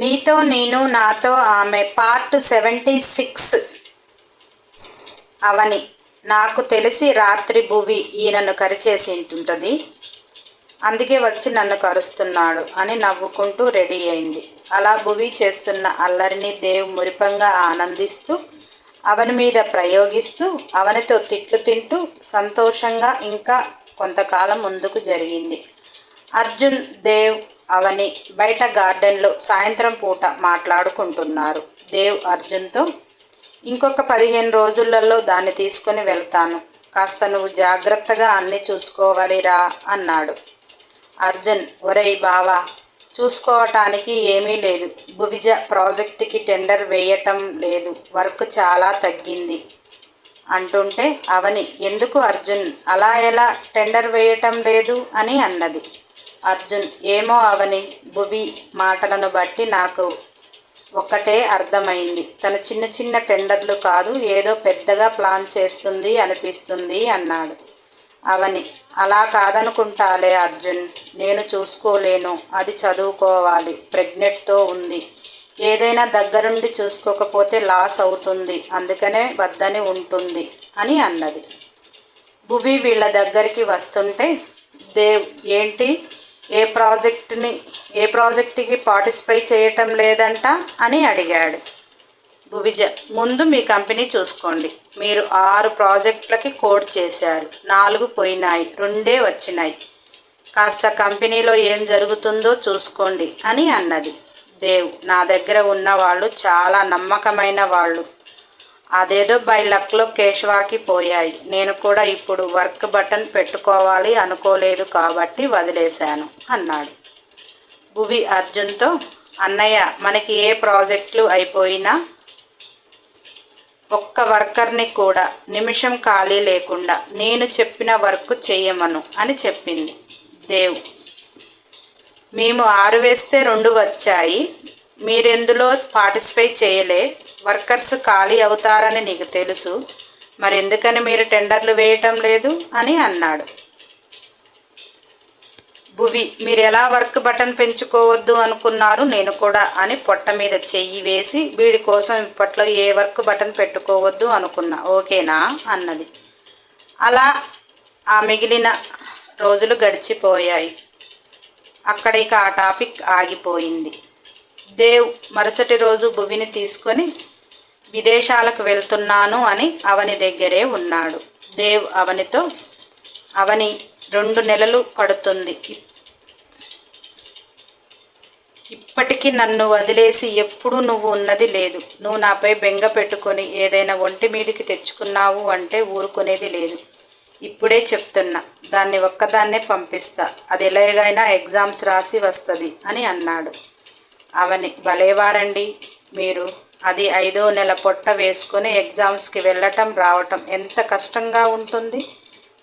నీతో నేను నాతో ఆమె పార్ట్ సెవెంటీ సిక్స్ అవని. నాకు తెలిసి రాత్రి భువి ఈయనను కరిచేసి ఉంటుంది అందుకే వచ్చి నన్ను కరుస్తున్నాడు అని నవ్వుకుంటూ రెడీ అయింది. అలా భువి చేస్తున్న అల్లరిని దేవ్ మురిపంగా ఆనందిస్తూ అవని మీద ప్రయోగిస్తూ అవనితో తిట్లు తింటూ సంతోషంగా ఇంకా కొంతకాలం ముందుకు జరిగింది. అర్జున్ దేవ్ అవని బయట గార్డెన్లో సాయంత్రం పూట మాట్లాడుకుంటున్నారు. దేవ్ అర్జున్తో ఇంకొక పదిహేను రోజులలో దాన్ని తీసుకొని వెళ్తాను. కాస్త నువ్వు జాగ్రత్తగా అన్ని చూసుకోవాలిరా అన్నాడు. అర్జున్ ఒరేయ్ బావా చూసుకోవటానికి ఏమీ లేదు. భువిజ ప్రాజెక్టుకి టెండర్ వేయటం లేదు. వర్క్ చాలా తగ్గింది అంటుంటే అవని ఎందుకు అర్జున్? అలా ఎలా టెండర్ వేయటం లేదు అని అన్నది. అర్జున్ ఏమో అవని? భువి మాటలను బట్టి నాకు ఒక్కటే అర్థమైంది. తను చిన్న చిన్న టెండర్లు కాదు ఏదో పెద్దగా ప్లాన్ చేస్తుంది అనిపిస్తుంది అన్నాడు. అవని అలా కాదనుకుంటాలే అర్జున్ నేను చూసుకోలేను అది చదువుకోవాలి ప్రెగ్నెంట్తో ఉంది. ఏదైనా దగ్గరుండి చూసుకోకపోతే లాస్ అవుతుంది అందుకనే వద్దని ఉంటుంది అని అన్నది. భువి వీళ్ళ దగ్గరికి వస్తుంటే దేవ్ ఏంటి? ఏ ప్రాజెక్టుని ఏ ప్రాజెక్టుకి పార్టిసిపేట్ చేయటం లేదంట అని అడిగాడు. భువిజ ముందు మీ కంపెనీ చూసుకోండి. మీరు ఆరు ప్రాజెక్టులకి కోడ్ చేశారు. నాలుగు పోయినాయి రెండే వచ్చినాయి. కాస్త కంపెనీలో ఏం జరుగుతుందో చూసుకోండి అని అన్నది. దేవ్ నా దగ్గర ఉన్న వాళ్ళు చాలా నమ్మకమైన వాళ్ళు. అదేదో బై లక్లో కేశవాకి పోయాయి. నేను కూడా ఇప్పుడు వర్క్ బటన్ పెట్టుకోవాలి అనుకోలేదు కాబట్టి వదిలేశాను అన్నాడు. భువి అర్జున్తో అన్నయ్య మనకి ఏ ప్రాజెక్టులు అయిపోయినా ఒక్క వర్కర్ని కూడా నిమిషం ఖాళీ లేకుండా నేను చెప్పిన వర్క్ చేయమను అని చెప్పింది దేవ్. మేము ఆరు వేస్తే రెండు వచ్చాయి. మీరెందులో పార్టిసిపేట్ చేయలే? వర్కర్స్ ఖాళీ అవుతారని నీకు తెలుసు. మరి ఎందుకని మీరు టెండర్లు వేయటం లేదు అని అన్నాడు. భువి మీరు ఎలా వర్క్ బటన్ పెంచుకోవద్దు అనుకున్నారు నేను కూడా అని పొట్ట మీద చెయ్యి వేసి వీడి కోసం ఇప్పట్లో ఏ వర్క్ బటన్ పెట్టుకోవద్దు అనుకున్నా. ఓకేనా? అన్నది. అలా ఆ మిగిలిన రోజులు గడిచిపోయాయి. అక్కడ ఇక ఆ టాపిక్ ఆగిపోయింది. దేవ్ మరుసటి రోజు భువిని తీసుకొని విదేశాలకు వెళ్తున్నాను అని అవని దగ్గరే ఉన్నాడు. దేవ్ అవనితో అవని రెండు నెలలు పడుతుంది. ఇప్పటికీ నన్ను వదిలేసి ఎప్పుడు నువ్వు ఉన్నది లేదు. నువ్వు నాపై బెంగ పెట్టుకొని ఏదైనా ఒంటి మీదికి తెచ్చుకున్నావు అంటే ఊరుకునేది లేదు. ఇప్పుడే చెప్తున్నా. దాన్ని ఒక్కదాన్నే పంపిస్తా. అది ఎలాగైనా ఎగ్జామ్స్ రాసి వస్తుంది అని అన్నాడు. అవని భలేవారండి. మీరు అది ఐదో నెల పొట్ట వేసుకొని ఎగ్జామ్స్కి వెళ్ళటం రావటం ఎంత కష్టంగా ఉంటుంది.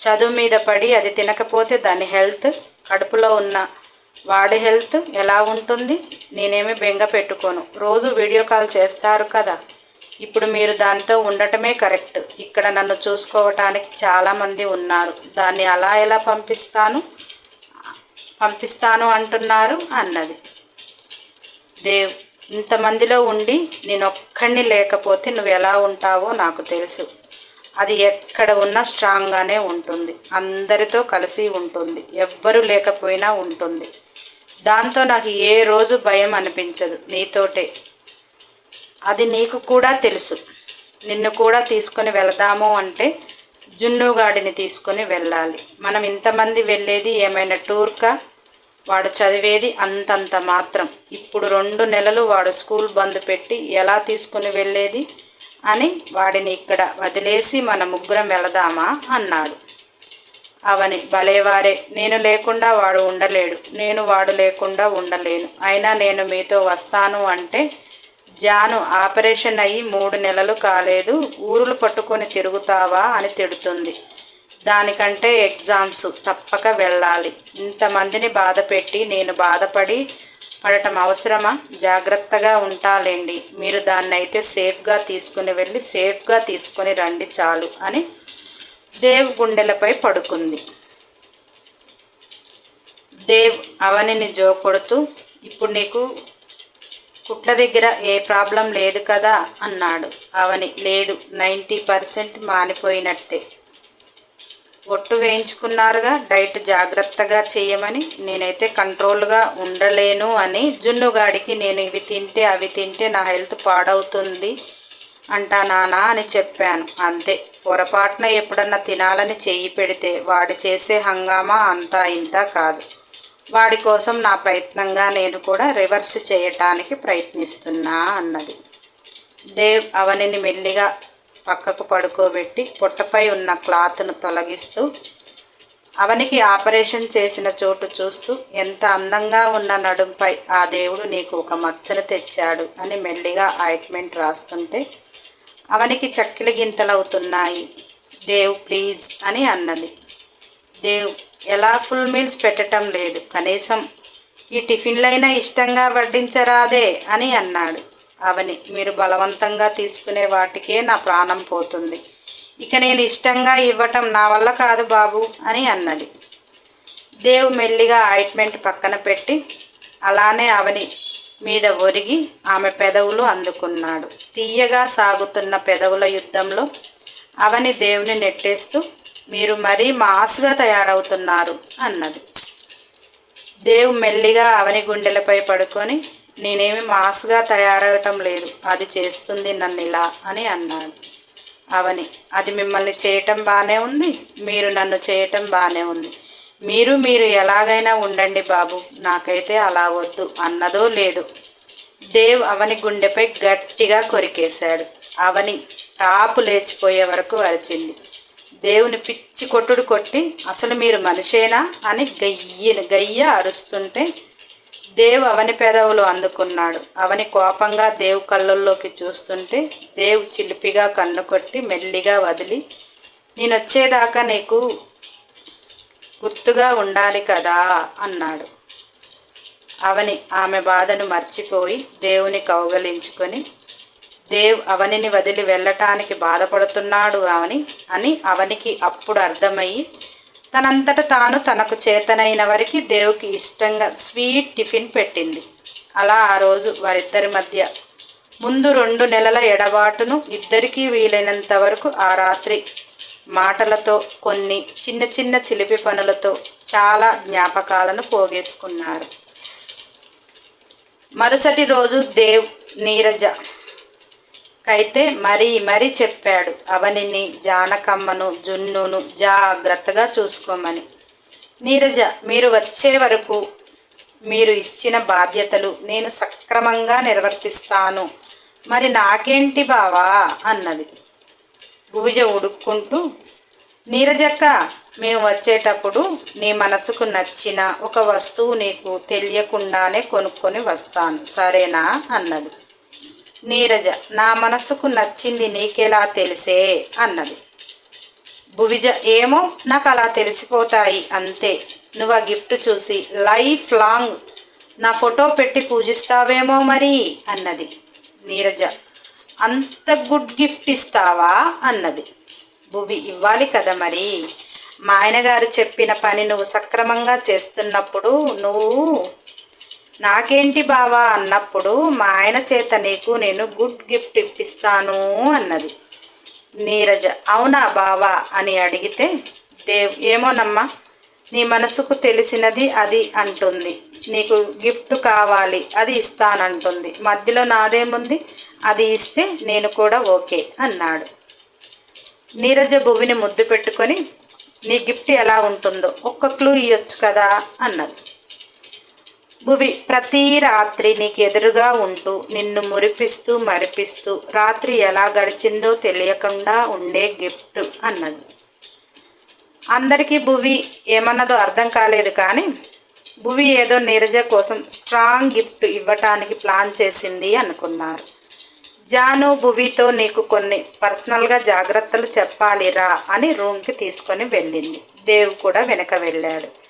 చదువు మీద పడి అది తినకపోతే దాని హెల్త్ కడుపులో ఉన్న వాడి హెల్త్ ఎలా ఉంటుంది? నేనేమి బెంగ పెట్టుకోను. రోజు వీడియో కాల్ చేస్తారు కదా. ఇప్పుడు మీరు దాంతో ఉండటమే కరెక్ట్. ఇక్కడ నన్ను చూసుకోవటానికి చాలామంది ఉన్నారు. దాన్ని అలా ఎలా పంపిస్తాను? పంపిస్తాను అంటున్నారు అన్నది. దేవ్ ఇంతమందిలో ఉండి నేను ఒక్కడిని లేకపోతే నువ్వు ఎలా ఉంటావో నాకు తెలుసు. అది ఎక్కడ ఉన్నా స్ట్రాంగ్గానే ఉంటుంది. అందరితో కలిసి ఉంటుంది. ఎవ్వరు లేకపోయినా ఉంటుంది. దాంతో నాకు ఏ రోజు భయం అనిపించదు నీతోటే. అది నీకు కూడా తెలుసు. నిన్ను కూడా తీసుకొని వెళదాము అంటే జున్నుగాడిని తీసుకొని వెళ్ళాలి. మనం ఇంతమంది వెళ్ళేది ఏమైనా టూర్కా? వాడు చదివేది అంతంత మాత్రం. ఇప్పుడు రెండు నెలలు వాడు స్కూల్ బంద్ పెట్టి ఎలా తీసుకుని వెళ్ళేది? అని వాడిని ఇక్కడ వదిలేసి మన ముగ్గురం వెళదామా? అన్నాడు. అవని భలేవారే నేను లేకుండా వాడు ఉండలేడు. నేను వాడు లేకుండా ఉండలేను. అయినా నేను మీతో వస్తాను అంటే జాను ఆపరేషన్ అయ్యి మూడు నెలలు కాలేదు. ఊరులు పట్టుకొని తిరుగుతావా? అని తిడుతుంది. దానికంటే ఎగ్జామ్స్ తప్పక వెళ్ళాలి. ఇంతమందిని బాధ పెట్టి నేను బాధపడి పడటం అవసరమా? జాగ్రత్తగా ఉంటాలేండి. మీరు దాన్ని అయితే సేఫ్గా తీసుకుని వెళ్ళి సేఫ్గా తీసుకొని రండి చాలు అని దేవ్ గుండెలపై పడుకుంది. దేవ్ అవనిని జోకొడుతూ ఇప్పుడు నీకు కుట్ల దగ్గర ఏ ప్రాబ్లం లేదు కదా? అన్నాడు. అవని లేదు. నైంటీ పర్సెంట్ మానిపోయినట్టే. ఒట్టు వేయించుకున్నారుగా డైట్ జాగ్రత్తగా చేయమని నేనైతే కంట్రోల్గా ఉండలేను అని జున్నుగాడికి నేను ఇవి తింటే అవి తింటే నా హెల్త్ పాడవుతుంది అంటా నానా అని చెప్పాను. అంతే. పొరపాటున ఎప్పుడన్నా తినాలని చెయ్యి పెడితే వాడు చేసే హంగామా అంతా ఇంత కాదు. వాడి కోసం నా ప్రయత్నంగా నేను కూడా రివర్స్ చేయటానికి ప్రయత్నిస్తున్నా అన్నది. దేవ్ అవనిని మెల్లిగా పక్కకు పడుకోబెట్టి పొట్టపై ఉన్న క్లాత్ను తొలగిస్తూ అవనికి ఆపరేషన్ చేసిన చోటు చూస్తూ ఎంత అందంగా ఉన్న నడుంపై ఆ దేవుడు నీకు ఒక మచ్చను తెచ్చాడు అని మెల్లిగా ఆయింట్మెంట్ రాస్తుంటే అవనికి చక్కెల గింతలవుతున్నాయి. దేవ్ ప్లీజ్ అని అన్నది. దేవ్ ఎలా ఫుల్ మీల్స్ పెట్టడం లేదు. కనీసం ఈ టిఫిన్లైనా ఇష్టంగా వడ్డించరాదే అని అన్నాడు. అవని. మీరు బలవంతంగా తీసుకునే వాటికే నా ప్రాణం పోతుంది. ఇక నేను ఇష్టంగా ఇవ్వటం నా వల్ల కాదు బాబు అని అన్నది. దేవు మెల్లిగా ఆయింట్మెంట్ పక్కన పెట్టి అలానే అవని మీద ఒరిగి ఆమె పెదవులు అందుకున్నాడు. తీయగా సాగుతున్న పెదవుల యుద్ధంలో అవని దేవుని నెట్టేస్తూ మీరు మరీ మాస్గా తయారవుతున్నారు అన్నది. దేవ్ మెల్లిగా అవని గుండెలపై పడుకొని నేనేమి మాస్గా తయారవటం లేదు. అది చేస్తుంది నన్ను ఇలా అని అన్నాడు. అవని అది మిమ్మల్ని చేయటం బాగానే ఉంది? మీరు నన్ను చేయటం బాగానే ఉంది. మీరు మీరు ఎలాగైనా ఉండండి బాబు. నాకైతే అలా వద్దు. అన్నదో లేదు. దేవ్ అవని గుండెపై గట్టిగా కొరికేశాడు. అవని టాపు లేచిపోయే వరకు అరిచింది. దేవుని పిచ్చి కొట్టుడు కొట్టి అసలు మీరు మనిషేనా? అని గయ్యని గయ్య అరుస్తుంటే దేవ్ అవని పెదవులు అందుకున్నాడు. అవని కోపంగా దేవు కళ్ళల్లోకి చూస్తుంటే దేవ్ చిలిపిగా కన్ను కొట్టి మెల్లిగా వదిలి నేను వచ్చేదాకా నీకు గుర్తుగా ఉండాలి కదా అన్నాడు. అవని ఆమె బాధను మర్చిపోయి దేవుని కౌగలించుకొని దేవ్ అవనిని వదిలి వెళ్ళటానికి బాధపడుతున్నాడు అవని అని అవనికి అప్పుడు అర్థమయ్యి తనంతట తాను తనకు చేతనైన వారికి దేవుకి ఇష్టంగా స్వీట్ టిఫిన్ పెట్టింది. అలా ఆ రోజు వారిద్దరి మధ్య ముందు రెండు నెలల ఎడబాటును ఇద్దరికీ వీలైనంత వరకు ఆ రాత్రి మాటలతో కొన్ని చిన్న చిన్న చిలిపి పనులతో చాలా జ్ఞాపకాలను పోగేసుకున్నారు. మరుసటి రోజు దేవ్ నీరజ కైతే మరీ మరీ చెప్పాడు అవనిని జానకమ్మను జున్నును జాగ్రత్తగా చూసుకోమని. నీరజ మీరు వచ్చే వరకు మీరు ఇచ్చిన బాధ్యతలు నేను సక్రమంగా నిర్వర్తిస్తాను. మరి నాకేంటి బావా? అన్నది. భుజ ఉడుక్కుంటూ నీరజక్క మేము వచ్చేటప్పుడు నీ మనసుకు నచ్చిన ఒక వస్తువు నీకు తెలియకుండానే కొనుక్కొని వస్తాను. సరేనా? అన్నది. నీరజ నా మనసుకు నచ్చింది నీకెలా తెలిసే? అన్నది. భువిజ ఏమో నాకు అలా తెలిసిపోతాయి అంతే. నువ్వు ఆ గిఫ్ట్ చూసి లైఫ్ లాంగ్ నా ఫోటో పెట్టి పూజిస్తావేమో మరి? అన్నది. నీరజ అంత గుడ్ గిఫ్ట్ ఇస్తావా? అన్నది. భువి ఇవ్వాలి కదా మరి? మా ఆయనగారు చెప్పిన పని నువ్వు సక్రమంగా చేస్తున్నప్పుడు నువ్వు నాకేంటి బావా అన్నప్పుడు మా ఆయన చేత నీకు నేను గుడ్ గిఫ్ట్ ఇప్పిస్తాను అన్నది. నీరజ అవునా బావా అని అడిగితే దేవ్ ఏమోనమ్మా నీ మనసుకు తెలిసినది అది అంటుంది. నీకు గిఫ్ట్ కావాలి అది ఇస్తానంటుంది. మధ్యలో నాదేముంది? అది ఇస్తే నేను కూడా ఓకే అన్నాడు. నీరజ భువిని ముద్దు పెట్టుకొని నీ గిఫ్ట్ ఎలా ఉంటుందో ఒక్క క్లూ ఇవ్వచ్చు కదా అన్నది. భువి ప్రతి రాత్రి నీకు ఎదురుగా ఉంటూ నిన్ను మురిపిస్తూ మరిపిస్తూ రాత్రి ఎలా గడిచిందో తెలియకుండా ఉండే గిఫ్ట్ అన్నది. అందరికీ భువి ఏమన్నదో అర్థం కాలేదు కానీ భువి ఏదో నీరజ కోసం స్ట్రాంగ్ గిఫ్ట్ ఇవ్వటానికి ప్లాన్ చేసింది అనుకున్నారు. జాను భువితో నీకు కొన్ని పర్సనల్గా జాగ్రత్తలు చెప్పాలిరా అని రూమ్కి తీసుకొని వెళ్ళింది. దేవ్ కూడా వెనక వెళ్ళాడు.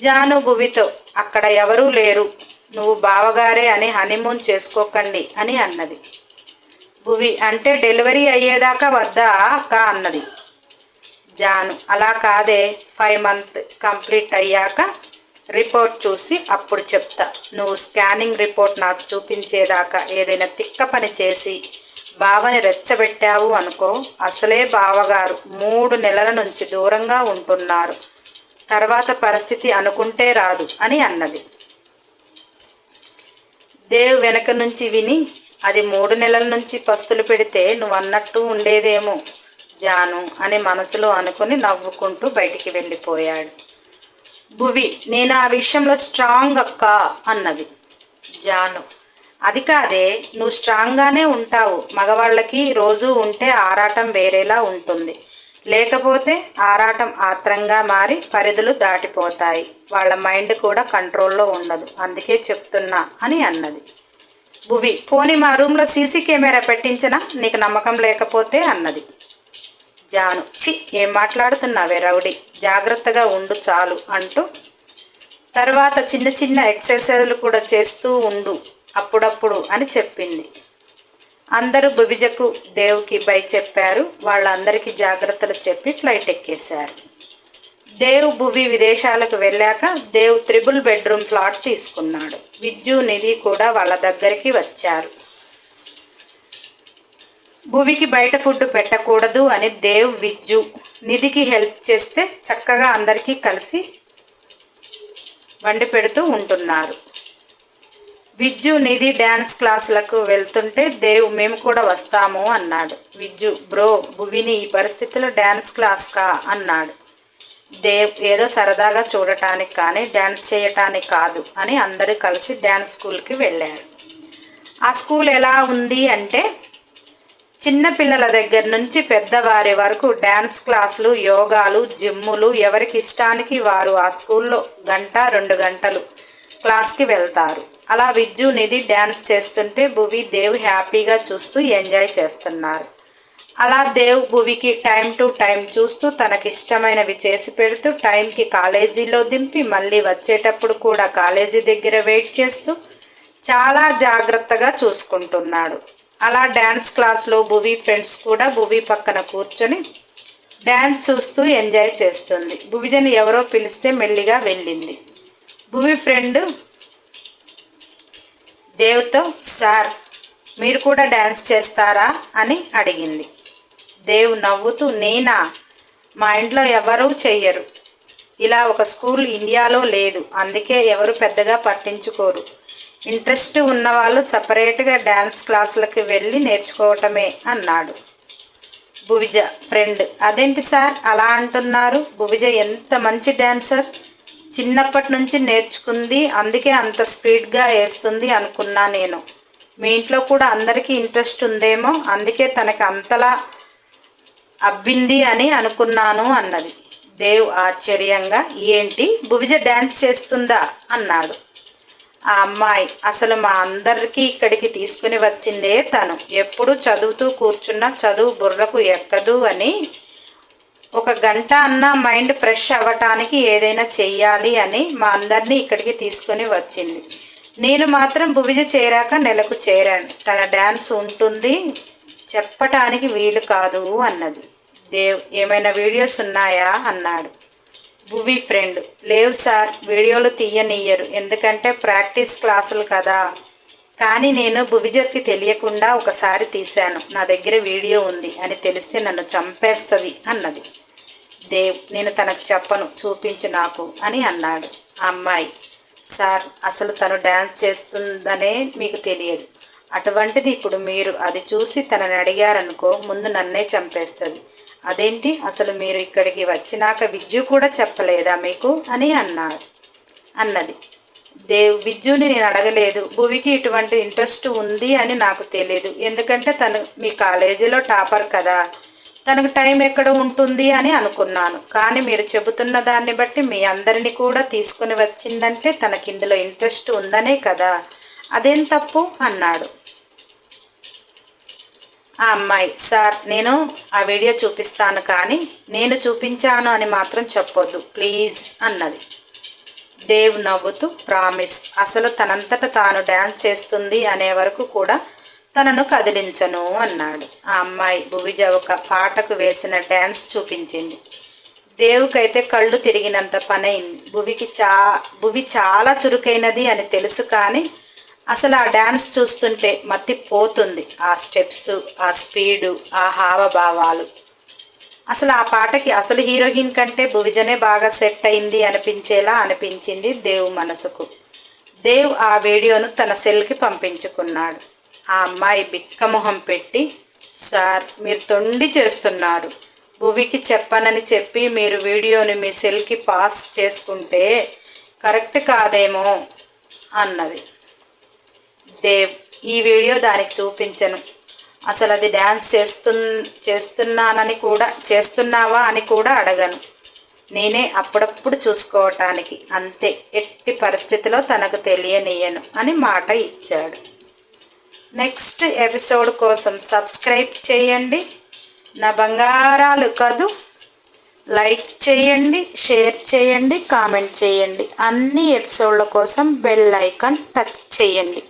జానుభువితో అక్కడ ఎవరూ లేరు. నువ్వు బావగారే అని హనీమూన్ చేసుకోకండి అని అన్నది. భువి అంటే డెలివరీ అయ్యేదాకా వద్దా అక్క అన్నది. జాను అలా కాదే ఫైవ్ మంత్ కంప్లీట్ అయ్యాక రిపోర్ట్ చూసి అప్పుడు చెప్తా. నువ్వు స్కానింగ్ రిపోర్ట్ నాకు చూపించేదాకా ఏదైనా తిక్క పని చేసి బావని రెచ్చబెట్టావు అనుకో అసలే బావగారు మూడు నెలల నుంచి దూరంగా ఉంటున్నారు. తర్వాత పరిస్థితి అనుకుంటే రాదు అని అన్నది. దేవ్ వెనక నుంచి విని అది మూడు నెలల నుంచి పస్తులు పెడితే నువ్వు అన్నట్టు ఉండేదేమో జాను అని మనసులో అనుకుని నవ్వుకుంటూ బయటికి వెళ్ళిపోయాడు. భువి నేను ఆ విషయంలో స్ట్రాంగ్ అక్క అన్నది. జాను అది కాదే నువ్వు స్ట్రాంగ్గానే ఉంటావు. మగవాళ్ళకి రోజు ఉంటే ఆరాటం వేరేలా ఉంటుంది. లేకపోతే ఆరాటం ఆత్రంగా మారి పరిధులు దాటిపోతాయి. వాళ్ళ మైండ్ కూడా కంట్రోల్లో ఉండదు. అందుకే చెప్తున్నా అని అన్నది. భువి పోనీ మా రూమ్లో సీసీ కెమెరా పెట్టించినా నీకు నమ్మకం లేకపోతే అన్నది. జాను చి ఏం మాట్లాడుతున్నావే రౌడీ? జాగ్రత్తగా ఉండు చాలు అంటూ తర్వాత చిన్న చిన్న ఎక్సర్సైజులు కూడా చేస్తూ ఉండు అప్పుడప్పుడు అని చెప్పింది. అందరూ భువిజకు దేవుకి బై చెప్పారు. వాళ్ళందరికీ జాగ్రత్తలు చెప్పి ఫ్లైట్ ఎక్కేశారు. దేవ్ భువి విదేశాలకు వెళ్ళాక దేవ్ త్రిబుల్ బెడ్రూమ్ ఫ్లాట్ తీసుకున్నాడు. విద్యు నిధి కూడా వాళ్ళ దగ్గరికి వచ్చారు. భువికి బయట ఫుడ్ పెట్టకూడదు అని దేవ్ విజ్జు నిధికి హెల్ప్ చేస్తే చక్కగా అందరికీ కలిసి వండి పెడుతూ ఉంటున్నారు. విజ్జు నిధి డ్యాన్స్ క్లాసులకు వెళ్తుంటే దేవ్ మేము కూడా వస్తాము అన్నాడు. విజ్జు బ్రో భువిని ఈ పరిస్థితిలో డ్యాన్స్ క్లాస్ కా? అన్నాడు. దేవ్ ఏదో సరదాగా చూడటానికి కానీ డ్యాన్స్ చేయటానికి కాదు అని అందరూ కలిసి డ్యాన్స్ స్కూల్కి వెళ్ళారు. ఆ స్కూల్ ఎలా ఉంది? అంటే చిన్న పిల్లల దగ్గర నుంచి పెద్దవారి వరకు డ్యాన్స్ క్లాసులు యోగాలు జిమ్ములు ఎవరికి ఇష్టానికి వారు ఆ స్కూల్లో గంట రెండు గంటలు క్లాస్కి వెళ్తారు. అలా విజ్జు నిధి డ్యాన్స్ చేస్తుంటే భువి దేవ్ హ్యాపీగా చూస్తూ ఎంజాయ్ చేస్తున్నారు. అలా దేవ్ భువికి టైం టు టైం చూస్తూ తనకిష్టమైనవి చేసి పెడుతూ టైంకి కాలేజీలో దింపి మళ్ళీ వచ్చేటప్పుడు కూడా కాలేజీ దగ్గర వెయిట్ చేస్తూ చాలా జాగ్రత్తగా చూసుకుంటున్నాడు. అలా డ్యాన్స్ క్లాస్లో భువి ఫ్రెండ్స్ కూడా భువి పక్కన కూర్చొని డ్యాన్స్ చూస్తూ ఎంజాయ్ చేస్తుంది. భువిజని ఎవరో పిలిస్తే మెల్లిగా వెళ్ళింది. భువి ఫ్రెండ్ దేవ్తో సార్ మీరు కూడా డ్యాన్స్ చేస్తారా? అని అడిగింది. దేవ్ నవ్వుతూ నేనా? మా ఇంట్లో ఎవరూ చెయ్యరు. ఇలా ఒక స్కూల్ ఇండియాలో లేదు. అందుకే ఎవరు పెద్దగా పట్టించుకోరు. ఇంట్రెస్ట్ ఉన్నవాళ్ళు సపరేట్గా డ్యాన్స్ క్లాసులకు వెళ్ళి నేర్చుకోవటమే అన్నాడు. భువిజ ఫ్రెండ్ అదేంటి సార్ అలా అంటున్నారు? భువిజ ఎంత మంచి డ్యాన్సర్ చిన్నప్పటి నుంచి నేర్చుకుంది అందుకే అంత స్పీడ్గా వేస్తుంది అనుకున్నా నేను. మీ ఇంట్లో కూడా అందరికీ ఇంట్రెస్ట్ ఉందేమో అందుకే తనకి అంతలా అబ్బింది అని అనుకున్నాను అన్నది. దేవ్ ఆశ్చర్యంగా ఏంటి భువిజ డ్యాన్స్ చేస్తుందా? అన్నాడు. ఆ అమ్మాయి అసలు మా అందరికీ ఇక్కడికి తీసుకుని వచ్చిందే తను. ఎప్పుడు చదువుతూ కూర్చున్న చదువు బుర్రకు ఎక్కదు అని ఒక గంట అన్న మైండ్ ఫ్రెష్ అవ్వటానికి ఏదైనా చెయ్యాలి అని మా అందరినీ ఇక్కడికి తీసుకొని వచ్చింది. నేను మాత్రం భువిజ చేరాక నెలకు చేరాను. తన డ్యాన్స్ ఉంటుంది చెప్పటానికి వీలు కాదు అన్నది. దేవ్ ఏమైనా వీడియోస్ ఉన్నాయా? అన్నాడు. భువి ఫ్రెండ్ లేవు సార్ వీడియోలు తీయనియ్యరు ఎందుకంటే ప్రాక్టీస్ క్లాసులు కదా. కానీ నేను భువిజర్కి తెలియకుండా ఒకసారి తీశాను. నా దగ్గర వీడియో ఉంది అని తెలిస్తే నన్ను చంపేస్తుంది అన్నది. దేవ్ నేను తనకు చెప్పను చూపించు నాకు అని అన్నాడు. ఆ అమ్మాయి సార్ అసలు తను డ్యాన్స్ చేస్తుందనే మీకు తెలియదు. అటువంటిది ఇప్పుడు మీరు అది చూసి తనని అడిగారనుకో ముందు నన్నే చంపేస్తుంది. అదేంటి? అసలు మీరు ఇక్కడికి వచ్చినాక విద్యు కూడా చెప్పలేదా మీకు? అని అన్నాడు. అన్నది. దేవ్ విద్యుని నేను అడగలేదు. భువికి ఇటువంటి ఇంట్రెస్ట్ ఉంది అని నాకు తెలియదు ఎందుకంటే తను మీ కాలేజీలో టాపర్ కదా. తనకు టైం ఎక్కడ ఉంటుంది అని అనుకున్నాను. కానీ మీరు చెబుతున్న దాన్ని బట్టి మీ అందరిని కూడా తీసుకుని వచ్చిందంటే తనకి ఇందులో ఇంట్రెస్ట్ ఉందనే కదా. అదేం తప్పు? అన్నాడు. ఆ అమ్మాయి సార్ నేను ఆ వీడియో చూపిస్తాను కానీ నేను చూపించాను అని మాత్రం చెప్పొద్దు ప్లీజ్ అన్నది. దేవ్ నవ్వుతూ ప్రామిస్ అసలు తనంతట తాను డ్యాన్స్ చేస్తుంది అనే వరకు కూడా తనను కదిలించను అన్నాడు. ఆ అమ్మాయి భువిజ ఒక పాటకు వేసిన డ్యాన్స్ చూపించింది. దేవుకైతే కళ్ళు తిరిగినంత పనైంది భువికి చా భువి చాలా చురుకైనది అని తెలుసు కానీ అసలు ఆ డ్యాన్స్ చూస్తుంటే మత్తి పోతుంది. ఆ స్టెప్స్ ఆ స్పీడు ఆ హావభావాలు. అసలు ఆ పాటకి అసలు హీరోయిన్ కంటే భువిజనే బాగా సెట్ అయింది అనిపించేలా అనిపించింది దేవ్ మనసుకు. దేవ్ ఆ వీడియోను తన సెల్కి పంపించుకున్నాడు. ఆ అమ్మాయి బిక్కమొహం పెట్టి సార్ మీరు తొండి చేస్తున్నారు. భువికి చెప్పనని చెప్పి మీరు వీడియోని మీ సెల్కి పాస్ చేసుకుంటే కరెక్ట్ కాదేమో అన్నది. దేవ్ ఈ వీడియో దానికి చూపించను. అసలు అది డ్యాన్స్ చేస్తు చేస్తున్నానని కూడా చేస్తున్నావా అని కూడా అడగను. నేనే అప్పుడప్పుడు చూసుకోవటానికి అంతే. ఎట్టి పరిస్థితిలో తనకు తెలియనియను అని మాట ఇచ్చాడు. నెక్స్ట్ ఎపిసోడ్ కోసం సబ్స్క్రైబ్ చేయండి. నా బంగారాలు కాదు? లైక్ చేయండి షేర్ చేయండి కామెంట్ చేయండి. అన్ని ఎపిసోడ్ల కోసం బెల్ ఐకాన్ టచ్ చేయండి.